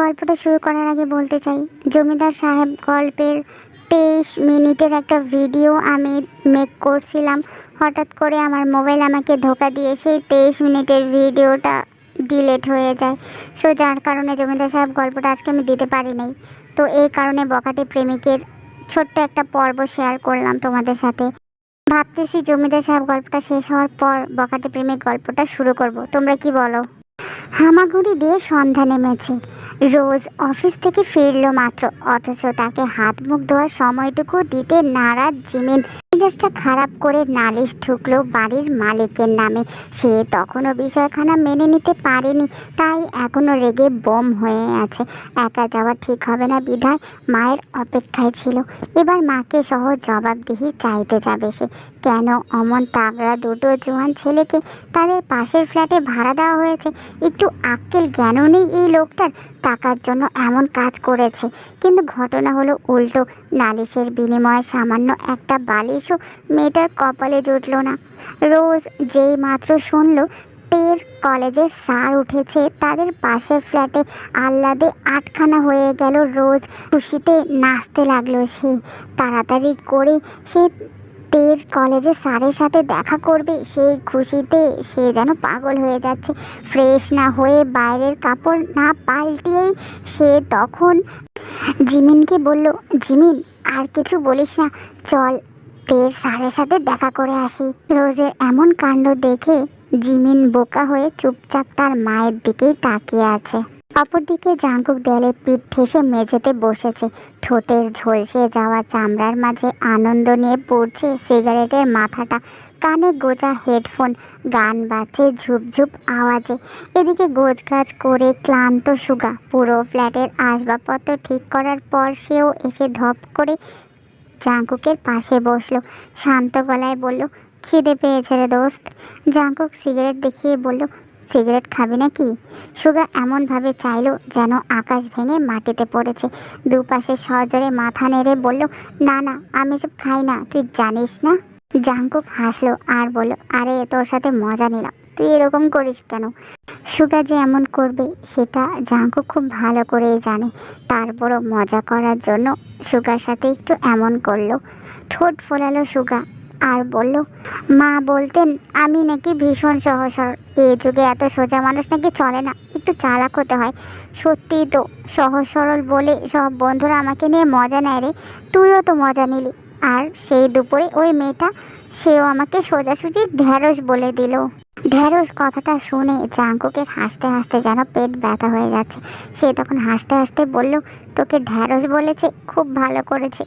গল্পটা শুরু করার আগে বলতে চাই, জমিদার সাহেব গল্পের তেইশ মিনিটের একটা ভিডিও আমি মেক করছিলাম। হঠাৎ করে আমার মোবাইল আমাকে ধোকা দিয়ে সেই তেইশ মিনিটের ভিডিওটা ডিলেট হয়ে যায়। সো যার কারণে জমিদার সাহেব গল্পটা আজকে আমি দিতে পারি নাই। তো এই কারণে বকাটে প্রেমিকের ছোট্ট একটা পর্ব শেয়ার করলাম তোমাদের সাথে। ভাবতেছি জমিদার সাহেব গল্পটা শেষ হওয়ার পর বকাটে প্রেমিক গল্পটা শুরু করব। তোমরা কি বলো? হামাগুড়ি দিয়ে সন্ধ্যা নেমেছে। রোজ অফিস থেকে ফিরলো মাত্র, অথচ তাকে হাত মুখ ধোয়ার সময়টুকু দিতে নারাজ জিমিন। মেজাজটা খারাপ করে নালিশ ঠুকলো বাড়ির মালিকের নামে। সে তখনও বিষয়খানা মেনে নিতে পারেনি, তাই এখনও রেগে বোম হয়ে আছে। একা যাওয়া ঠিক হবে না বিধায় মায়ের অপেক্ষায় ছিল। এবার মাকে সহ জবাবদিহি চাইতে যাবে সে। কেন অমন তাগড়া দুটো জোয়ান ছেলেকে তাদের পাশের ফ্ল্যাটে ভাড়া দেওয়া হয়েছে? একটু আক্কেল জ্ঞানও নেই এই লোকটার। টাকার জন্য এমন কাজ করেছে। কিন্তু ঘটনা হলো উল্টো। নালিশের বিনিময়ে সামান্য একটা বালিশও মেয়েটার কপালে জুটল না। রোজ যেই মাত্র শুনলো, টের কলেজের সার উঠেছে তাদের পাশের ফ্ল্যাটে। আহ্লাদে আটখানা হয়ে গেল রোজ। খুশিতে নাচতে লাগল সে। তাড়াতাড়ি করে সে টের কলেজে স্যারের সাথে দেখা করবে, সেই খুশিতে সে যেন পাগল হয়ে যাচ্ছে। ফ্রেশ না হয়ে বাইরের কাপড় না পাল্টিয়েই সে তখন জিমিনকে বলল, জিমিন, আর কিছু বলিস না, চল টের স্যারের সাথে দেখা করে আসি। রোজের এমন কাণ্ড দেখে জিমিন বোকা হয়ে চুপচাপ তার মায়ের দিকেই তাকিয়ে আছে। অপরদিকে জাঙ্কুক দেয়ালে পিঠ ঠেসে মেঝেতে বসেছে। ঠোঁটের ঝলসে যাওয়া চামড়ার মাঝে আনন্দ নিয়ে পড়ছে সিগারেটের মাথাটা। কানে গোজা হেডফোন, গান বাজছে ঝুপঝুপ আওয়াজে। এদিকে গোছগাছ করে ক্লান্ত সুগা। পুরো ফ্ল্যাটের আসবাবপত্র ঠিক করার পর সেও এসে ধপ করে জাঙ্কুকের পাশে বসল। শান্ত গলায় বলল, খিদে পেয়েছে রে দোস্ত। জাঙ্কুক সিগারেট দেখিয়ে বলল সিগারেট খাবি নাকি? সুগা এমনভাবে চাইলো যেন আকাশ ভেঙে মাটিতে পড়েছে। দুপাশে সজরে মাথা নেড়ে বলল, না না, আমি সব খাই না, তুই জানিস না? জাঙ্কুক হাসলো আর বলল, আরে, তোর সাথে মজা নিলাম, তুই এরকম করিস কেন? সুগা যে এমন করবে, সেটা জাঙ্কু খুব ভালো করেই জানে। তারপরও মজা করার জন্য সুগার সাথে একটু এমন করল। ঠোঁট ফোলালো সুগা আর বলল, মা বলতেন, আমি নাকি ভীষণ সহজ সরল এ যুগে এত সোজা মানুষ নাকি চলে না, একটু চালাক হতে হয়। সত্যিই তো সহজ সরল বলে সব বন্ধুরা আমাকে নিয়ে মজা নেয় রে। তুইও তো মজা নিলি। আর সেই দুপুরে ওই মেয়েটা, সেও আমাকে সোজাসুজি ঢ্যাঁড়স বলে দিল। ঢ্যাঁড়স কথাটা শুনে জাঙ্কুকের হাসতে হাসতে যেন পেট ব্যথা হয়ে যাচ্ছে। সে তখন হাসতে হাসতে বলল, তোকে ঢ্যাঁড়স বলেছে, খুব ভালো করেছে।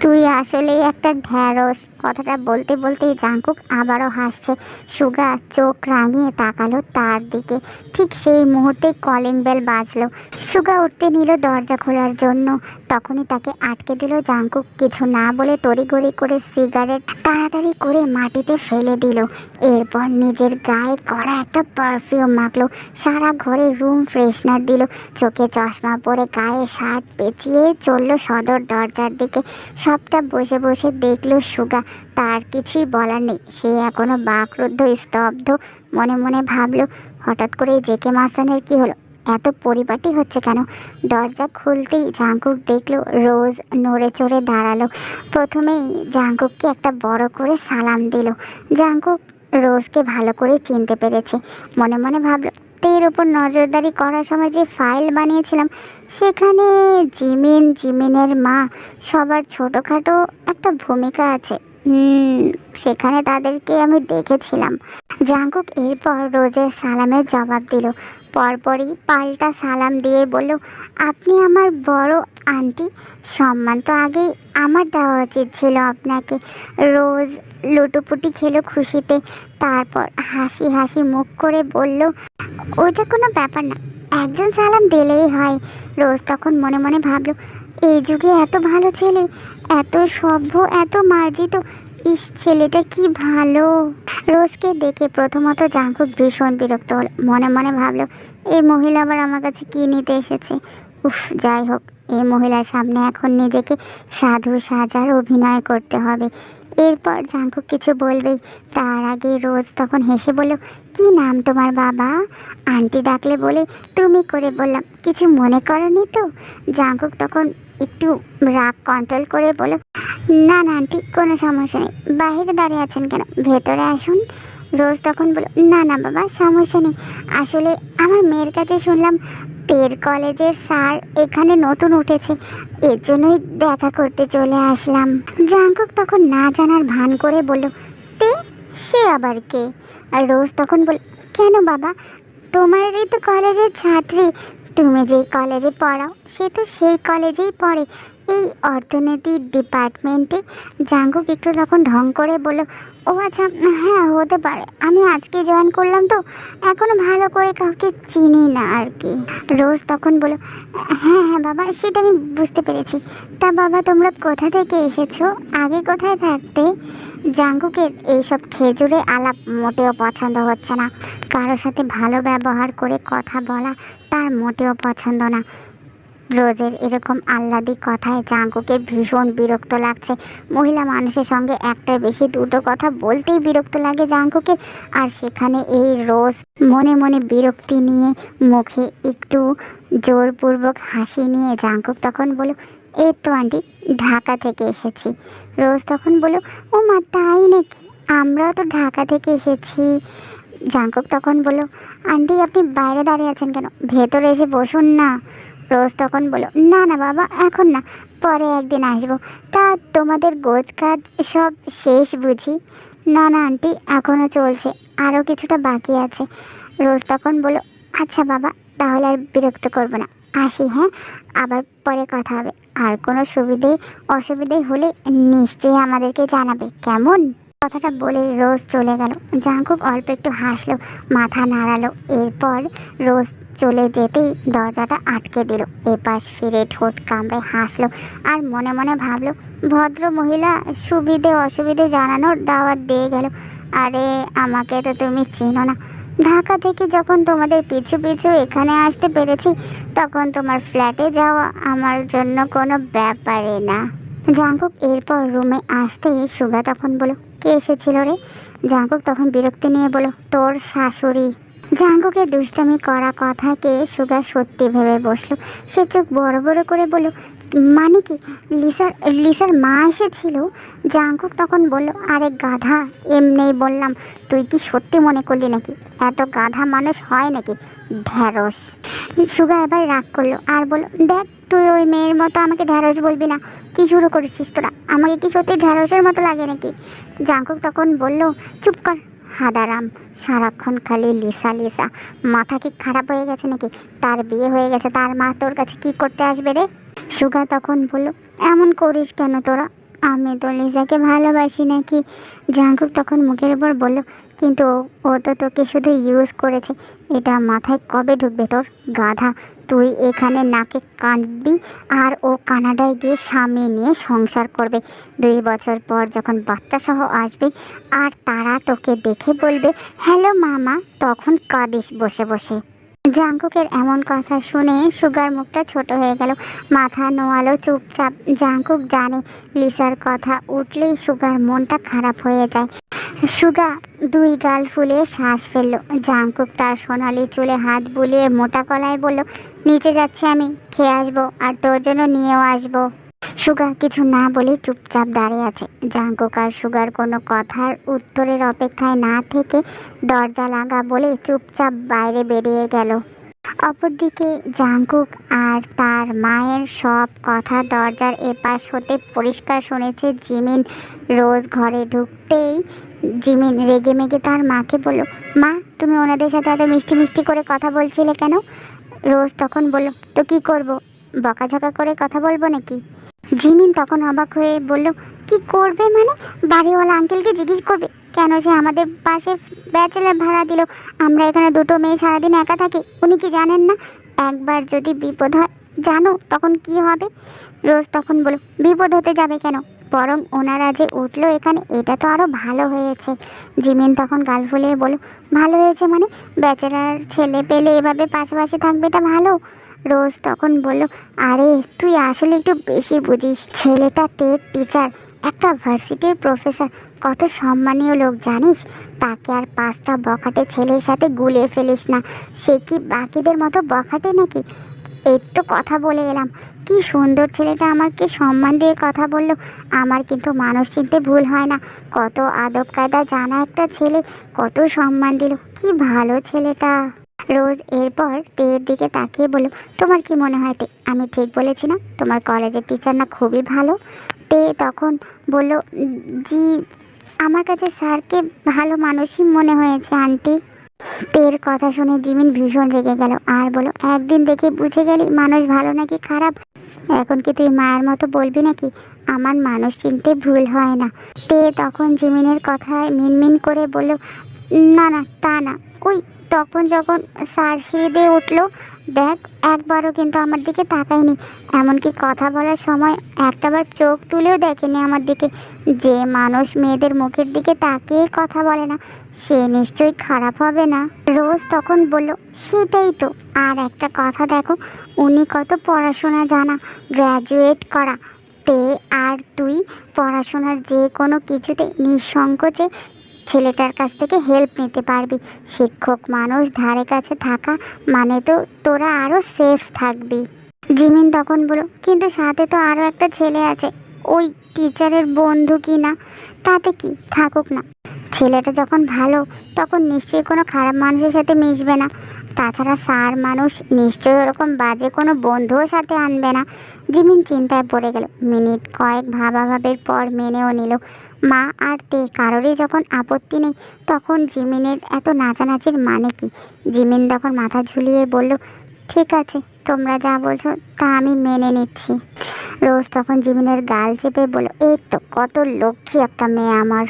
তুই আসলেই একটা ঢ্যাঁড়স কথাটা বলতে বলতেই জাঙ্কুক আবারও হাসছে। সুগা চোখ রাঙিয়ে তাকালো তার দিকে। ঠিক সেই মুহূর্তে কলিং বেল বাজলো। সুগা উঠতে নিল দরজা খোলার জন্য। তখনই তাকে আটকে দিল জাঙ্কুক। কিছু না বলে তড়িঘড়ি করে সিগারেট তাড়াতাড়ি করে মাটিতে ফেলে দিল। এরপর নিজের গায়ে করা একটা পারফিউম মাখলো। সারা ঘরে রুম ফ্রেশনার দিল। চোখে চশমা পরে গায়ে শার্ট পেঁচিয়ে চলল সদর দরজার দিকে। সবটা বসে বসে দেখল সুগা। তার কিছুই বলার নেই। সে এখনও বাকরুদ্ধ, স্তব্ধ, মনে মনে ভাবলো, হঠাৎ করে জেকে মাসানের কি হলো? এত পরিপাটি হচ্ছে কেন? দরজা খুলতেই জাঙ্কুক দেখল, রোজ নড়ে চড়ে দাঁড়াল। প্রথমেই জাঙ্কুককে একটা বড় করে সালাম দিল। জাঙ্কুক রোজকে ভালো করে চিনতে পেরেছে। মনে মনে ভাবলো, তের ওপর নজরদারি করার সময় যে ফাইল বানিয়েছিলাম, সেখানে জিমিন জিমিনের মা, সবার ছোটোখাটো একটা ভূমিকা আছে। সেখানে তাদেরকে আমি দেখেছিলাম। জাঙ্কুক এরপর রোজের সালামের জবাব দিল। পরপরই পাল্টা সালাম দিয়ে বলল, আপনি আমার বড় আন্টি। সম্মান তো আগেই আমার দেওয়া উচিত ছিল আপনাকে। রোজ লুটোপুটি খেলো খুশিতে। তারপর হাসি হাসি মুখ করে বলল, ওইটা কোনো ব্যাপার না। একজন সালাম দিলেই হয়। রোজ তখন মনে মনে ভাবলো এই যুগে এত ভালো ছেলে, এত সভ্য, এত মার্জিত। ইস, ছেলেটা কি ভালো। রোজকে দেখে প্রথমত জাঙ্কুক ভীষণ বিরক্ত হলো। মনে মনে ভাবলো, এই মহিলা আবার আমার কাছে কি নিতে এসেছে? উফ, যাই হোক, এই মহিলার সামনে এখন নিজেকে সাধু সাজার অভিনয় করতে হবে। এরপর জাঙ্কুক কিছু বলবেই। তার আগে রোজ তখন হেসে বলল, কি নাম তোমার বাবা? আন্টি ডাকলে বলে, তুমি করে বললাম, কিছু মনে করনি তো? জাঙ্কুক তখন একটু রাগ কন্ট্রোল করে বলো না না, আন্টি, কোনো সমস্যা নেই। বাইরে দাঁড়িয়ে আছেন কেন? ভেতরে আসুন। রোজ তখন বলল, না না, বাবা, সমস্যা নেই। আসলে আমার মেয়ের কাছে শুনলাম, তের কলেজের স্যার এখানে নতুন উঠেছে। এর জন্যই দেখা করতে চলে আসলাম। জাঙ্কুক তখন না জানার ভান করে বলল, তে, সে আবার কে? আর রোজ তখন বল কেন বাবা? তোমারই তো কলেজের ছাত্রী। তুমি যেই কলেজে পড়াও, সে তো সেই কলেজেই পড়ে। এই অর্থনীতি ডিপার্টমেন্টে জাঙ্গুক একটু তখন ঢং করে বলল ও আচ্ছা হ্যাঁ হতে পারে। আমি আজকে জয়েন করলাম তো, এখনও ভালো করে কাউকে চিনি না আর কি। রোজ তখন বলো হ্যাঁ হ্যাঁ বাবা, সেটা আমি বুঝতে পেরেছি। তা বাবা, তোমরা কোথা থেকে এসেছ? আগে কোথায় থাকতে? জাঙ্কুকের এইসব খেজুরে আলাপ মোটেও পছন্দ হচ্ছে না। কারোর সাথে ভালো ব্যবহার করে কথা বলা তার মোটেও পছন্দ না। রোজের এরকম আহ্লাদিক কথায় জাঙ্কুকের ভীষণ বিরক্ত লাগছে। মহিলা মানুষের সঙ্গে একটার বেশি দুটো কথা বলতেই বিরক্ত লাগে জাঙ্কুকে। আর সেখানে এই রোজ মনে মনে বিরক্তি নিয়ে মুখে একটু জোরপূর্বক হাসি নিয়ে জাঙ্কুক তখন বলো এই তো আন্টি, ঢাকা থেকে এসেছি। রোজ তখন বলো ও মা, তাই নাকি? আমরাও তো ঢাকা থেকে এসেছি। জাঙ্কুক তখন বলো আন্টি, আপনি বাইরে দাঁড়িয়ে আছেন কেন? ভেতরে এসে বসুন না। রোজ তখন বলো, না না, বাবা, এখন না, পরে একদিন আসব। তা তোমাদের গোজ কাজ সব শেষ বুঝি? না না, আন্টি এখনও চলছে আরও কিছুটা বাকি আছে। রোজ তখন বলো আচ্ছা বাবা, তাহলে আর বিরক্ত করব না, আসি হ্যাঁ আবার পরে কথা হবে। আর কোনো সুবিধে, অসুবিধে হলে নিশ্চয়ই আমাদেরকে জানাবে, কেমন? কথাটা বলে রোজ চলে গেল। জাঙ্কুক অল্প একটু হাসলো, মাথা নাড়ালো, এরপর রোজ চলে যেতেই দরজাটা আটকে দিল। এপাশ ফিরে ঠোঁট কামড়ে হাসলো আর মনে মনে ভাবলো, ভদ্র মহিলা, সুবিধে অসুবিধে জানানোর দাওয়াত দিয়ে গেল। আরে, আমাকে তো তুমি চিনো না। ঢাকা থেকে যখন তোমাদের পিছু পিছু এখানে আসতে পেরেছি, তখন তোমার ফ্ল্যাটে যাওয়া আমার জন্য কোনো ব্যাপারে না। জাঙ্কুক এরপর রুমে আসতেই সুগা তখন বলো কে এসেছিল রে? জাঙ্কুক তখন বিরক্তি নিয়ে বলো তোর শাশুড়ি। জাঙ্কুকের দুষ্টামি করা কথাকে সুগা সত্যি ভেবে বসল। সে চোখ বড় বড় করে বলল মানে কি? লিসার লিসার মা এসেছিল? জাঙ্কুক তখন বলল, আরে গাধা, এমনিই বললাম, তুই কি সত্যি মনে করলি নাকি? এত গাধা মানুষ হয় নাকি? ঢ্যাঁড়স। সুগা এবার রাগ করল আর বলল, দেখ, তুই ওই মেয়ের মতো আমাকে ঢ্যাঁড়স বলবি না। কি শুরু করেছিস তোরা? আমাকে কি সত্যি ঢ্যাঁড়সের মতো লাগে নাকি? জাঙ্কুক তখন বলল, চুপ কর হাদারাম, সারাক্ষণ খালি লিসা লিসা। মাথা কি খারাপ হয়ে গেছে নাকি? তার বিয়ে হয়ে গেছে, তার মা তোর কাছে কি করতে আসবে রে? সুগা তখন বলল, এমন করিস কেন তোরা? আমি তো লিসাকে ভালোবাসি নাকি? জাঙ্কুক তখন মুখের উপর বলল, কিন্তু ও- তো তোকে শুধু ইউজ করেছে। এটা মাথায় কবে ঢুকবে তোর গাধা? তুই এখানে নাকে কাঁদবি আর ও কানাডায় গিয়ে স্বামী নিয়ে সংসার করবে। দুই বছর পর যখন বাচ্চা সহ আসবে আর তারা তোকে দেখে বলবে, হ্যালো মামা, তখন কাঁদিস বসে বসে। জাঙ্কুকের এমন কথা শুনে সুগার মুখটা ছোট হয়ে গেল। মাথা নোয়ালো, চুপচাপ। জাঙ্কুক জানে, লিসার কথা উঠলেই সুগার মনটা খারাপ হয়ে যায়। সুগা দুই গাল ফুলে শ্বাস ফেলল। জাঙ্কুক তার সোনালি চুলে হাত বুলিয়ে মোটা কলায় বলল, নিচে যাচ্ছি আমি, খেয়ে আসব, আর তোর জন্য নিয়েও আসব। সুগা কিছু না বলে চুপচাপ দাঁড়িয়ে আছে। জাঙ্কুক আর সুগার কোনো কথার উত্তরের অপেক্ষায় না থেকে দরজা লাগা বলে চুপচাপ বাইরে বেরিয়ে গেল। অপরদিকে জাঙ্কুক আর তার মায়ের সব কথা দরজার এপাশ হতে পরিষ্কার শুনেছে। জিমিন রোজ ঘরে ঢুকতেই জিমিন রেগে মেগে তার মাকে বলল, মা, তুমি ওনাদের সাথে এত মিষ্টি মিষ্টি করে কথা বলছিলে কেন? রোজ তখন বলল, তো কি করব? বকাঝকা করে কথা বলব নাকি? জিমিন তখন অবাক হয়ে বলল, কি করবে মানে? বাড়িওয়ালা আঙ্কেলকে জিজ্ঞেস করবে, কেন সে আমাদের পাশে ব্যাচেলার ভাড়া দিল? আমরা এখানে দুটো মেয়ে সারাদিন একা থাকি, উনি কি জানেন না? একবার যদি বিপদ হয়, জানো তখন কি হবে? রোজ তখন বলো বিপদ হতে যাবে কেন? বরং ওনারা যে উঠল এখানে, এটা তো আরও ভালো হয়েছে। জিমিন তখন গাল ফুলিয়ে বলো ভালো হয়েছে মানে? ব্যাচেলার ছেলে পেলে এভাবে পাশাপাশি থাকবে এটা ভালো। রোজ তখন বলল, আরে, তুই আসলে একটু বেশি বুঝিস। ছেলেটা তের টিচার একটা ভার্সিটির প্রফেসর কত সম্মানীয় লোক, জানিস? তাকে আর পাঁচটা বখাটে ছেলের সাথে গুলিয়ে ফেলিস না। সে কি বাকিদের মতো বখাটে নাকি? এর তো কথা বলে এলাম। কি সুন্দর ছেলেটা আমাকে সম্মান দিয়ে কথা বলল। আমার কিন্তু মানুষ চিনতে ভুল হয় না। কত আদব কায়দা জানা একটা ছেলে, কত সম্মান দিল। কি ভালো ছেলেটা। রোজ এরপর তের দিকে তাকিয়ে বলল, তোমার কি মনে হয় তে? আমি ঠিক বলেছি না? তোমার কলেজের টিচার না খুবই ভালো? তে তখন বলল, জি, আমার কাছে স্যারকে ভালো মানুষই মনে হয়েছে, আন্টি। তের কথা শুনে জিমিন ভীষণ রেগে গেল আর বলো একদিন দেখে বুঝে গেলি মানুষ ভালো নাকি খারাপ? এখন কি তুই মায়ের মতো বলবি নাকি? আমার মানুষ চিনতে ভুল হয় না। তে তখন জিমিনের কথায় মিনমিন করে বলল, না না, তা না। ওই তখন যখন স্যার সিঁড়ি দিয়ে উঠল, দেখ, একবারও কিন্তু আমার দিকে তাকায়নি। এমনকি কথা বলার সময় একটাবার চোখ তুলেও দেখেনি আমার দিকে। যে মানুষ মেয়েদের মুখের দিকে তাকিয়ে কথা বলে না, সে নিশ্চয়ই খারাপ হবে না। রোজ তখন বলল, সেটাই তো। আর একটা কথা দেখো, উনি কত পড়াশোনা জানা গ্র্যাজুয়েট করা। তে আর তুই পড়াশোনার যে কোনো কিছুতে নিঃসংকোচে ছেলেটার কাছ থেকে হেল্প নিতে পারবি। শিক্ষক মানুষ ধারে কাছে থাকা মানে তো তোরা আরও সেফ থাকবি। জিমিন তখন বলো কিন্তু সাথে তো আরও একটা ছেলে আছে। ওই টিচারের বন্ধু কি না? তাতে কি? থাকুক না। ছেলেটা যখন ভালো, তখন নিশ্চয়ই কোনো খারাপ মানুষের সাথে মিশবে না। তাছাড়া স্যার মানুষ নিশ্চয়ই ওরকম বাজে কোনো বন্ধুও সাথে আনবে না। জিমিন চিন্তায় পড়ে গেল। মিনিট কয়েক ভাবাভাবের পর মেনেও নিল। মা আর তে কারোরই যখন আপত্তি নেই, তখন জিমিনের এত নাচানাচির মানে কি? জিমিন তখন মাথা ঝুলিয়ে বলল, ঠিক আছে, তোমরা যা বলছো তা আমি মেনে নিচ্ছি। রোজ তখন জিমিনের গাল চেপে বলল, এই তো কত লক্ষ্মী একটা মেয়ে আমার।